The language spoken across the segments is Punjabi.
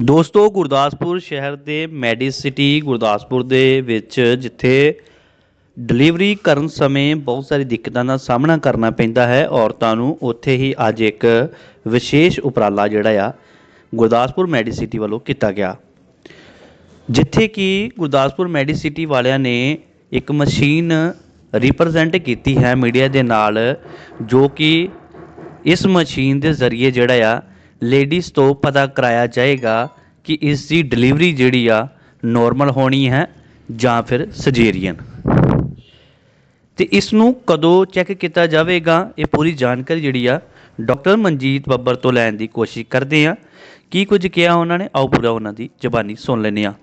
ਦੋਸਤੋ, ਗੁਰਦਾਸਪੁਰ ਸ਼ਹਿਰ ਦੇ ਮੈਡੀਸਿਟੀ ਗੁਰਦਾਸਪੁਰ ਦੇ ਵਿੱਚ ਜਿੱਥੇ ਡਿਲੀਵਰੀ ਕਰਨ ਸਮੇਂ ਬਹੁਤ ਸਾਰੀ ਦਿੱਕਤਾਂ ਦਾ ਸਾਹਮਣਾ ਕਰਨਾ ਪੈਂਦਾ ਹੈ, ਔਰਤਾਂ ਨੂੰ ਉੱਥੇ ਹੀ ਅੱਜ ਇੱਕ ਵਿਸ਼ੇਸ਼ ਉਪਰਾਲਾ ਜਿਹੜਾ ਆ ਗੁਰਦਾਸਪੁਰ ਮੈਡੀਸਿਟੀ ਵੱਲੋਂ ਕੀਤਾ ਗਿਆ। ਜਿੱਥੇ ਕਿ ਗੁਰਦਾਸਪੁਰ ਮੈਡੀਸਿਟੀ ਵਾਲਿਆਂ ਨੇ ਇੱਕ ਮਸ਼ੀਨ ਰਿਪਰੈਜ਼ੈਂਟ ਕੀਤੀ ਹੈ ਮੀਡੀਆ ਦੇ ਨਾਲ, ਜੋ ਕਿ ਇਸ ਮਸ਼ੀਨ ਦੇ ਜ਼ਰੀਏ ਜਿਹੜਾ ਆ ਲੇਡੀਜ਼ ਤੋਂ ਪਤਾ ਕਰਾਇਆ ਜਾਏਗਾ ਕਿ ਇਸ ਦੀ ਡਿਲੀਵਰੀ ਜਿਹੜੀ ਆ ਨੋਰਮਲ ਹੋਣੀ ਹੈ ਜਾਂ ਫਿਰ ਸਜੇਰੀਅਨ ਤੇ ਇਸ ਨੂੰ ਕਦੋਂ ਚੈੱਕ ਕੀਤਾ ਜਾਵੇਗਾ, ਇਹ ਪੂਰੀ ਜਾਣਕਾਰੀ ਜਿਹੜੀ ਆ, ਡਾਕਟਰ ਮਨਜੀਤ ਬੱਬਰ ਤੋਂ ਲੈਣ ਦੀ ਕੋਸ਼ਿਸ਼ ਕਰਦੇ ਆ। ਕੀ ਕੁਝ ਕਿਹਾ ਉਹਨਾਂ ਨੇ? ਆਓ ਪੂਰਾ ਉਹਨਾਂ ਦੀ ਜ਼ਬਾਨੀ ਸੁਣ ਲੈਂਦੇ ਆ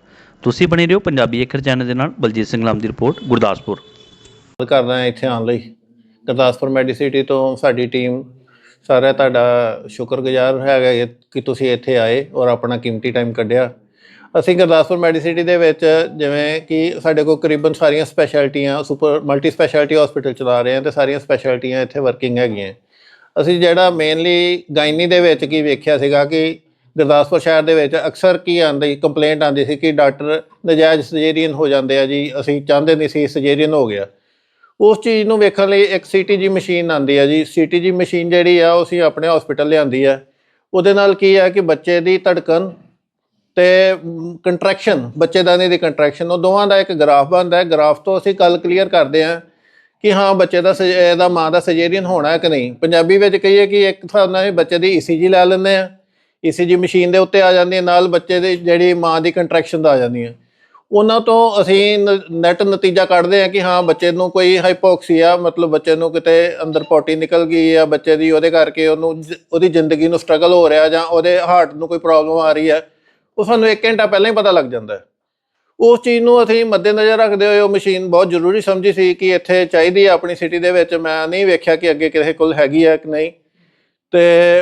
ਤੁਸੀਂ ਬਣੇ ਰਹੋ ਪੰਜਾਬੀ ਅੱਖਰ ਚੈਨਲ ਦੇ ਨਾਲ, ਬਲਜੀਤ ਸਿੰਘ ਲਾਮ ਦੀ ਰਿਪੋਰਟ, ਗੁਰਦਾਸਪੁਰ। ਗੱਲ ਕਰਦਾ ਹਾਂ ਇੱਥੇ ਆਉਣ ਲਈ। ਗੁਰਦਾਸਪੁਰ ਮੈਡੀਸਿਟੀ ਤੋਂ ਸਾਡੀ ਟੀਮ ਸਾਰਾ ਤੁਹਾਡਾ ਸ਼ੁਕਰਗੁਜ਼ਾਰ ਹੈਗਾ ਕਿ ਤੁਸੀਂ ਇੱਥੇ ਆਏ ਔਰ ਆਪਣਾ ਕੀਮਤੀ ਟਾਈਮ ਕੱਢਿਆ। ਅਸੀਂ ਗੁਰਦਾਸਪੁਰ ਮੈਡੀਸਿਟੀ ਦੇ ਵਿੱਚ ਜਿਵੇਂ ਕਿ ਸਾਡੇ ਕੋਲ ਕਰੀਬਨ ਸਾਰੀਆਂ ਸਪੈਸ਼ਲਟੀਆਂ ਸੁਪਰ ਮਲਟੀ ਸਪੈਸ਼ਲਿਟੀ ਹਸਪੀਟਲ ਚਲਾ ਰਹੇ ਹਾਂ ਤੇ ਸਾਰੀਆਂ ਸਪੈਸ਼ਲਟੀਆਂ ਇੱਥੇ ਵਰਕਿੰਗ ਹੈਗੀਆਂ। ਅਸੀਂ ਜਿਹੜਾ ਮੇਨਲੀ ਗਾਇਨੀ ਦੇ ਵਿੱਚ ਕੀ ਵੇਖਿਆ ਸੀਗਾ ਕਿ ਗੁਰਦਾਸਪੁਰ ਸ਼ਹਿਰ ਦੇ ਵਿੱਚ ਅਕਸਰ ਕੀ ਆਉਂਦੀ ਕੰਪਲੇਂਟ ਆਉਂਦੀ ਸੀ ਕਿ ਡਾਕਟਰ ਨਜਾਇਜ਼ ਸਰਜਰੀਅਨ ਹੋ ਜਾਂਦੇ ਆ ਜੀ, ਅਸੀਂ ਚਾਹੁੰਦੇ ਨਹੀਂ ਸੀ ਸਰਜਰੀਅਨ ਹੋ ਗਿਆ। ਉਸ ਚੀਜ਼ ਨੂੰ ਵੇਖਣ ਲਈ ਇੱਕ ਸੀਟੀਜੀ ਮਸ਼ੀਨ ਆਂਦੀ ਹੈ ਜੀ। ਸੀਟੀਜੀ ਮਸ਼ੀਨ ਜਿਹੜੀ ਆ, ਉਹ ਅਸੀਂ ਆਪਣੇ ਹਸਪੀਟਲ ਲਿਆਂਦੀ ਹੈ ਉਹਦੇ ਨਾਲ ਕੀ ਹੈ ਕਿ ਬੱਚੇ ਦੀ ਧੜਕਣ ਤੇ ਕੰਟਰੈਕਸ਼ਨ ਬੱਚੇਦਾਨੀ ਦੀ ਕੰਟਰੈਕਸ਼ਨ ਉਹ ਦੋਵਾਂ ਦਾ ਇੱਕ ਗ੍ਰਾਫ ਬਣਦਾ ਹੈ। ਗ੍ਰਾਫ ਤੋਂ ਅਸੀਂ ਗੱਲ ਕਲੀਅਰ ਕਰਦੇ ਹਾਂ ਕਿ ਹਾਂ, ਬੱਚੇ ਦਾ ਸਜ- ਇਹਦਾ ਮਾਂ ਦਾ ਸਜੇਰੀਅਨ ਹੋਣਾ ਹੈ ਕਿ ਨਹੀਂ। ਪੰਜਾਬੀ ਵਿੱਚ ਕਹੀਏ ਕਿ ਇੱਕ ਹਿਸਾਬ ਨਾਲ ਇਹ ਬੱਚੇ ਦੀ ਈਸੀਜੀ ਲੈ ਲੈਂਦੇ ਆ। ਈਸੀਜੀ ਮਸ਼ੀਨ ਦੇ ਉੱਤੇ ਆ ਜਾਂਦੀ ਹੈ ਨਾਲ ਬੱਚੇ ਦੀ ਜਿਹੜੀ ਮਾਂ ਦੀ ਕੰਟਰੈਕਸ਼ਨ ਦਾ ਆ ਜਾਂਦੀ ਹੈ ਉਹਨਾਂ ਤੋਂ ਅਸੀਂ ਨੈਟ ਨਤੀਜਾ ਕੱਢਦੇ ਹਾਂ ਕਿ ਹਾਂ, ਬੱਚੇ ਨੂੰ ਕੋਈ ਹਾਈਪੋਕਸੀਆ ਮਤਲਬ ਬੱਚੇ ਨੂੰ ਕਿਤੇ ਅੰਦਰ ਪੋਟੀ ਨਿਕਲ ਗਈ ਆ ਬੱਚੇ ਦੀ ਉਹਦੇ ਕਰਕੇ ਉਹਨੂੰ ਜ- ਉਹਦੀ ਜ਼ਿੰਦਗੀ ਨੂੰ ਸਟਰਗਲ ਹੋ ਰਿਹਾ ਜਾਂ ਉਹਦੇ ਹਾਰਟ ਨੂੰ ਕੋਈ ਪ੍ਰੋਬਲਮ ਆ ਰਹੀ ਹੈ, ਉਹ ਸਾਨੂੰ 1 ਘੰਟਾ ਪਹਿਲਾਂ ਹੀ ਪਤਾ ਲੱਗ ਜਾਂਦਾ ਹੈ। ਉਸ ਚੀਜ਼ ਨੂੰ ਅਸੀਂ ਮੱਦੇਨਜ਼ਰ ਰੱਖਦੇ ਹੋਏ ਉਹ ਮਸ਼ੀਨ ਬਹੁਤ ਜ਼ਰੂਰੀ ਸਮਝੀ ਸੀ ਕਿ ਇੱਥੇ ਚਾਹੀਦੀ ਹੈ ਆਪਣੀ ਸਿਟੀ ਦੇ ਵਿੱਚ, ਮੈਂ ਨਹੀਂ ਵੇਖਿਆ ਕਿ ਅੱਗੇ ਕਿਸੇ ਕੋਲ ਹੈਗੀ ਹੈ ਕਿ ਨਹੀਂ। ਤੇ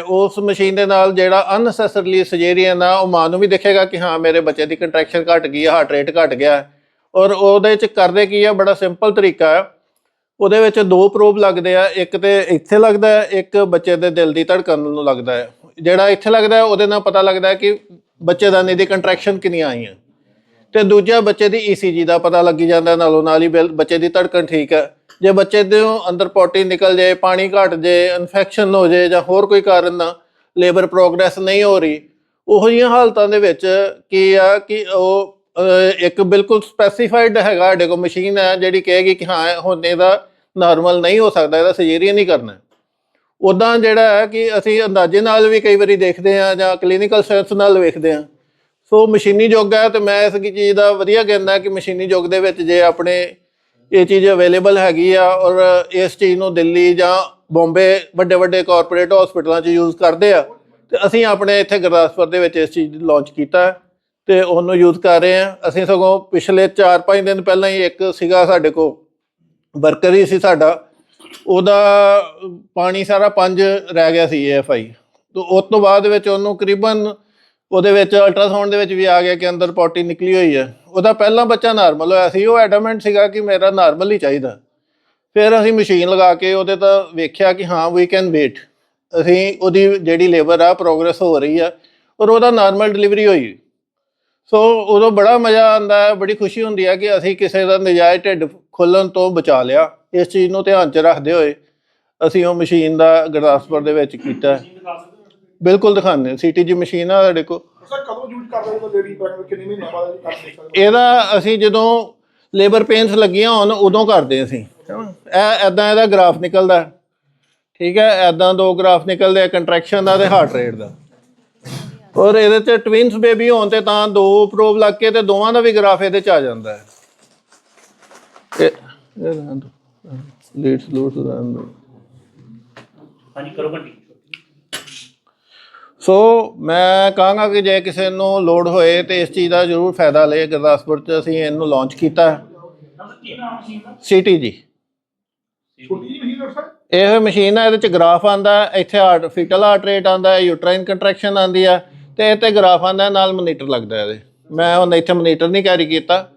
ਉਸ ਮਸ਼ੀਨ ਦੇ ਨਾਲ ਜਿਹੜਾ ਅਨਸੈਸਰਲੀ ਸਰਜਰੀਅਨ ਆ, ਉਹ ਮਾਂ ਨੂੰ ਵੀ ਦੇਖੇਗਾ ਕਿ ਹਾਂ, ਮੇਰੇ ਬੱਚੇ ਦੀ ਕੰਟਰੈਕਸ਼ਨ ਘਟ ਗਈ ਹੈ ਹਾਰਟ ਰੇਟ ਘਟ ਗਿਆ। ਔਰ ਉਹਦੇ ਚ ਕਰਦੇ ਕੀ ਆ, ਬੜਾ ਸਿੰਪਲ ਤਰੀਕਾ ਹੈ ਉਹਦੇ ਵਿੱਚ ਦੋ ਪ੍ਰੋਬ ਲੱਗਦੇ ਆ, ਇੱਕ ਤੇ ਇੱਥੇ ਲੱਗਦਾ ਹੈ, ਇੱਕ ਬੱਚੇ ਦੇ ਦਿਲ ਦੀ ਧੜਕਣ ਨੂੰ ਲੱਗਦਾ ਹੈ। ਜਿਹੜਾ ਇੱਥੇ ਲੱਗਦਾ ਹੈ, ਉਹਦੇ ਨਾਲ ਪਤਾ ਲੱਗਦਾ ਹੈ ਕਿ ਬੱਚੇਦਾਨੀ ਦੀ ਕੰਟਰੈਕਸ਼ਨ ਕਿੰਨੀਆਂ ਆਈਆਂ। ਤੇ ਦੂਜਾ ਬੱਚੇ ਦੀ ਈਸੀਜੀ ਦਾ ਪਤਾ ਲੱਗੀ ਜਾਂਦਾ, ਨਾਲੋਂ ਨਾਲ ਹੀ ਬਿਲ- ਬੱਚੇ ਦੀ ਧੜਕਣ ਠੀਕ ਹੈ। ਜੇ ਬੱਚੇ ਦੇ ਅੰਦਰ ਪੋਟੀ ਨਿਕਲ ਜਾਏ, ਪਾਣੀ ਘਟ ਜਾਏ ਇਨਫੈਕਸ਼ਨ ਹੋ ਜਾਏ ਜਾਂ ਹੋਰ ਕੋਈ ਕਾਰਨ ਨਾ ਲੇਬਰ ਪ੍ਰੋਗਰੈਸ ਨਹੀਂ ਹੋ ਰਹੀ, ਉਹੋ ਜਿਹੀਆਂ ਹਾਲਤਾਂ ਦੇ ਵਿੱਚ ਕੀ ਆ ਕਿ ਉਹ ਇੱਕ ਬਿਲਕੁਲ ਸਪੈਸੀਫਾਈਡ ਹੈਗਾ, ਸਾਡੇ ਕੋਲ ਮਸ਼ੀਨ ਹੈ ਜਿਹੜੀ ਕਹੇਗੀ ਕਿ ਹਾਂ, ਹੁਣ ਇਹਦਾ ਨਾਰਮਲ ਨਹੀਂ ਹੋ ਸਕਦਾ, ਇਹਦਾ ਸਰਜਰੀ ਨਹੀਂ ਕਰਨਾ। ਉਦਾਂ ਜਿਹੜਾ ਹੈ ਕਿ ਅਸੀਂ ਅੰਦਾਜ਼ੇ ਨਾਲ ਵੀ ਕਈ ਵਾਰੀ ਦੇਖਦੇ ਹਾਂ ਜਾਂ ਕਲੀਨਿਕਲ ਸੈਂਸ ਨਾਲ ਵੇਖਦੇ ਹਾਂ। ਸੋ ਮਸ਼ੀਨੀ ਯੁੱਗ ਹੈ ਤੇ ਮੈਂ ਇਸ ਕੀ ਚੀਜ਼ ਦਾ ਵਧੀਆ ਕਹਿੰਦਾ ਕਿ ਮਸ਼ੀਨੀ ਯੁੱਗ ਦੇ ਵਿੱਚ ਜੇ ਆਪਣੇ ਇਹ ਚੀਜ਼ ਅਵੇਲੇਬਲ ਹੈਗੀ ਆ ਔਰ ਇਸ ਚੀਜ਼ ਨੂੰ ਦਿੱਲੀ ਜਾਂ ਬੰਬੇ ਵੱਡੇ ਵੱਡੇ ਕਾਰਪੋਰੇਟ ਹਸਪੀਟਲਾਂ 'ਚ ਯੂਜ਼ ਕਰਦੇ ਆ। ਤੇ ਅਸੀਂ ਆਪਣੇ ਇੱਥੇ ਗੁਰਦਾਸਪੁਰ ਦੇ ਵਿੱਚ ਇਸ ਚੀਜ਼ ਨੂੰ ਲਾਂਚ ਕੀਤਾ ਹੈ ਤੇ ਉਹਨੂੰ ਯੂਜ਼ ਕਰ ਰਹੇ ਆ ਅਸੀਂ ਸਗੋਂ ਪਿਛਲੇ 4-5 ਦਿਨ ਪਹਿਲਾਂ ਹੀ ਇੱਕ ਸੀਗਾ ਸਾਡੇ ਕੋਲ ਵਰਕਰ ਹੀ ਸੀ ਸਾਡਾ। ਉਹਦਾ ਪਾਣੀ ਸਾਰਾ ਪੰਜ ਰਹਿ ਗਿਆ ਸੀ ਏਐਫਆਈ ਤੋਂ ਉਸ ਤੋਂ ਬਾਅਦ ਵਿੱਚ ਉਹਨੂੰ ਕਰੀਬਨ ਉਹਦੇ ਵਿੱਚ ਅਲਟਰਾਸਾਊਂਡ ਦੇ ਵਿੱਚ ਵੀ ਆ ਗਿਆ ਕਿ ਅੰਦਰ ਪੋਟੀ ਨਿਕਲੀ ਹੋਈ ਹੈ। ਉਹਦਾ ਪਹਿਲਾ ਬੱਚਾ ਨਾਰਮਲ ਹੋਇਆ ਸੀ, ਉਹ ਐਡਮੈਂਟ ਸੀਗਾ ਕਿ ਮੇਰਾ ਨਾਰਮਲ ਹੀ ਚਾਹੀਦਾ। ਫਿਰ ਅਸੀਂ ਮਸ਼ੀਨ ਲਗਾ ਕੇ ਉਹਦੇ ਤਾਂ ਵੇਖਿਆ ਕਿ ਹਾਂ ਵੀ ਕੈਨ ਵੇਟ ਅਸੀਂ ਉਹਦੀ ਜਿਹੜੀ ਲੇਬਰ ਆ ਪ੍ਰੋਗਰੈਸ ਹੋ ਰਹੀ ਆ, ਔਰ ਉਹਦਾ ਨਾਰਮਲ ਡਿਲੀਵਰੀ ਹੋਈ। ਸੋ ਉਦੋਂ ਬੜਾ ਮਜ਼ਾ ਆਉਂਦਾ ਹੈ, ਬੜੀ ਖੁਸ਼ੀ ਹੁੰਦੀ ਹੈ ਕਿ ਅਸੀਂ ਕਿਸੇ ਦਾ ਨਜਾਇਜ਼ ਢਿੱਡ ਖੋਲਣ ਤੋਂ ਬਚਾ ਲਿਆ। ਇਸ ਚੀਜ਼ ਨੂੰ ਧਿਆਨ 'ਚ ਰੱਖਦੇ ਹੋਏ ਅਸੀਂ ਉਹ ਮਸ਼ੀਨ ਦਾ ਗੁਰਦਾਸਪੁਰ ਦੇ ਵਿੱਚ ਕੀਤਾ। ਬਿਲਕੁਲ ਦਿਖਾਉਂਦੇ ਸੀਟੀਜੀ ਮਸ਼ੀਨ ਆ ਸਾਡੇ ਕੋਲ। ਸਰ ਕਦੋਂ ਯੂਜ਼ ਕਰਦੇ ਹੋ ਲੇਡੀ ਪ੍ਰੈਗਨੈਂਟ ਕਿੰਨੇ ਮਹੀਨੇ ਬਾਅਦ ਕਰ ਸਕਦੇ ਇਹਦਾ ਅਸੀਂ ਜਦੋਂ ਲੇਬਰ ਪੇਨਸ ਲੱਗੀਆਂ ਹੋਣ ਉਦੋਂ ਕਰਦੇ ਅਸੀਂ ਇਹ ਐਦਾਂ ਇਹਦਾ ਗ੍ਰਾਫ ਨਿਕਲਦਾ। ਠੀਕ ਹੈ ਐਦਾਂ ਦੋ ਗ੍ਰਾਫ ਨਿਕਲਦੇ ਆ ਕੰਟਰੈਕਸ਼ਨ ਦਾ ਤੇ ਹਾਰਟ ਰੇਟ ਦਾ ਔਰ ਇਹਦੇ ਤੇ ਟਵਿਨਸ ਬੇਬੀ ਹੋਣ ਤੇ ਤਾਂ ਦੋ ਪ੍ਰੋਬ ਲੱਗ ਕੇ ਤੇ ਦੋਵਾਂ ਦਾ ਵੀ ਗ੍ਰਾਫ ਇਹਦੇ ਚ ਆ ਜਾਂਦਾ ਹੈ। ਲੀਡਸ ਲੂਡਸ। ਹਾਂਜੀ ਕਰੋ ਘੰਟੀ ਸੋ ਮੈਂ ਕਹਾਂਗਾ ਕਿ ਜੇ ਕਿਸੇ ਨੂੰ ਲੋੜ ਹੋਏ ਤੇ ਇਸ ਚੀਜ਼ ਦਾ ਜ਼ਰੂਰ ਫਾਇਦਾ ਲਏ। ਗੁਰਦਾਸਪੁਰ ਚ ਅਸੀਂ ਇਹਨੂੰ ਲਾਂਚ ਕੀਤਾ। ਸਿਟੀ ਜੀ ਇਹ ਮਸ਼ੀਨ ਹੈ ਇਹਦੇ ਚ ਗ੍ਰਾਫ ਆਂਦਾ ਇੱਥੇ ਹਾਰਟ ਫੀਟਲ ਹਾਰਟ ਰੇਟ ਆਂਦਾ ਹੈ ਯੂਟਰਾਈਨ ਕੰਟਰੈਕਸ਼ਨ ਆਂਦੀ ਆ ਤੇ ਇਹ ਤੇ ਗ੍ਰਾਫ ਆਂਦਾ ਨਾਲ ਮੋਨੀਟਰ ਲੱਗਦਾ ਇਹਦੇ। ਮੈਂ ਹੁਣ ਇੱਥੇ ਮੋਨੀਟਰ ਨਹੀਂ ਕੈਰੀ ਕੀਤਾ।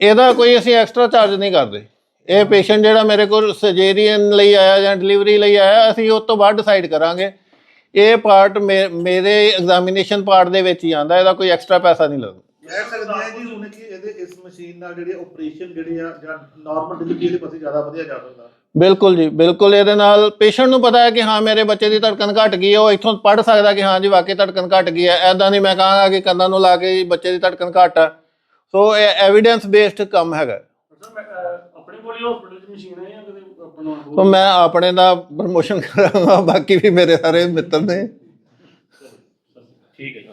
ਇਹਦਾ? ਕੋਈ ਅਸੀਂ ਐਕਸਟਰਾ ਚਾਰਜ ਨਹੀਂ ਕਰਦੇ। ਇਹ ਪੇਸ਼ੈਂਟ ਜਿਹੜਾ ਮੇਰੇ ਕੋਲ ਸਰਜਰੀਅਨ ਲਈ ਆਇਆ ਜਾਂ ਡਿਲੀਵਰੀ ਲਈ ਆਇਆ ਅਸੀਂ ਉਸ ਤੋਂ ਬਾਅਦ ਡਿਸਾਈਡ ਕਰਾਂਗੇ। ਇਹ ਪਾਰਟ ਮੇਰੇ ਐਗਜ਼ਾਮੀਨੇਸ਼ਨ ਪਾਰਟ ਦੇ ਵਿੱਚ ਹੀ ਆਂਦਾ ਇਹਦਾ ਕੋਈ ਐਕਸਟਰਾ ਪੈਸਾ ਨਹੀਂ ਲੱਗਦਾ। ਕਹਿ ਸਕਦੇ ਆ ਜੀ ਹੁਣ ਕਿ ਇਹਦੇ ਇਸ ਮਸ਼ੀਨ ਨਾਲ ਜਿਹੜੇ ਆਪਰੇਸ਼ਨ ਜਿਹੜੇ ਆ ਜਾਂ ਨਾਰਮਲ ਡਿਲੀਵਰੀ ਦੇ ਪਾਸੇ ਜ਼ਿਆਦਾ ਵਧੀਆ ਜਾ ਸਕਦਾ ਬਿਲਕੁਲ ਜੀ ਬਿਲਕੁਲ ਇਹਦੇ ਨਾਲ ਪੇਸ਼ੈਂਟ ਨੂੰ ਪਤਾ ਹੈ ਕਿ ਹਾਂ ਮੇਰੇ ਬੱਚੇ ਦੀ ਧੜਕਨ ਘਟ ਗਈ ਹੈ ਉਹ ਇੱਥੋਂ ਪੜ ਸਕਦਾ ਕਿ ਹਾਂ ਜੀ ਵਾਕਈ ਧੜਕਨ ਘਟ ਗਈ ਹੈ। ਐਦਾਂ ਨਹੀਂ ਮੈਂ ਕਹਾਂਗਾ ਕਿ ਕੰਨਾਂ ਨੂੰ ਲਾ ਕੇ ਬੱਚੇ ਦੀ ਧੜਕਨ ਘਟ ਆ। ਸੋ ਇਹ ਐਵੀਡੈਂਸ ਬੇਸਡ ਕੰਮ ਹੈਗਾ। ਕੋਲ ਹੀ ਹਸਪੀਟਲ 'ਚ ਮਸ਼ੀਨ ਹੈ ਜਾਂ ਕਿਤੇ ਆਪਣਾ ਸੋ ਮੈਂ ਆਪਣੇ ਦਾ ਪ੍ਰਮੋਸ਼ਨ ਕਰਾਂਗਾ ਬਾਕੀ ਵੀ ਮੇਰੇ ਸਾਰੇ ਮਿੱਤਰ ਨੇ। ਠੀਕ ਹੈ ਜੀ।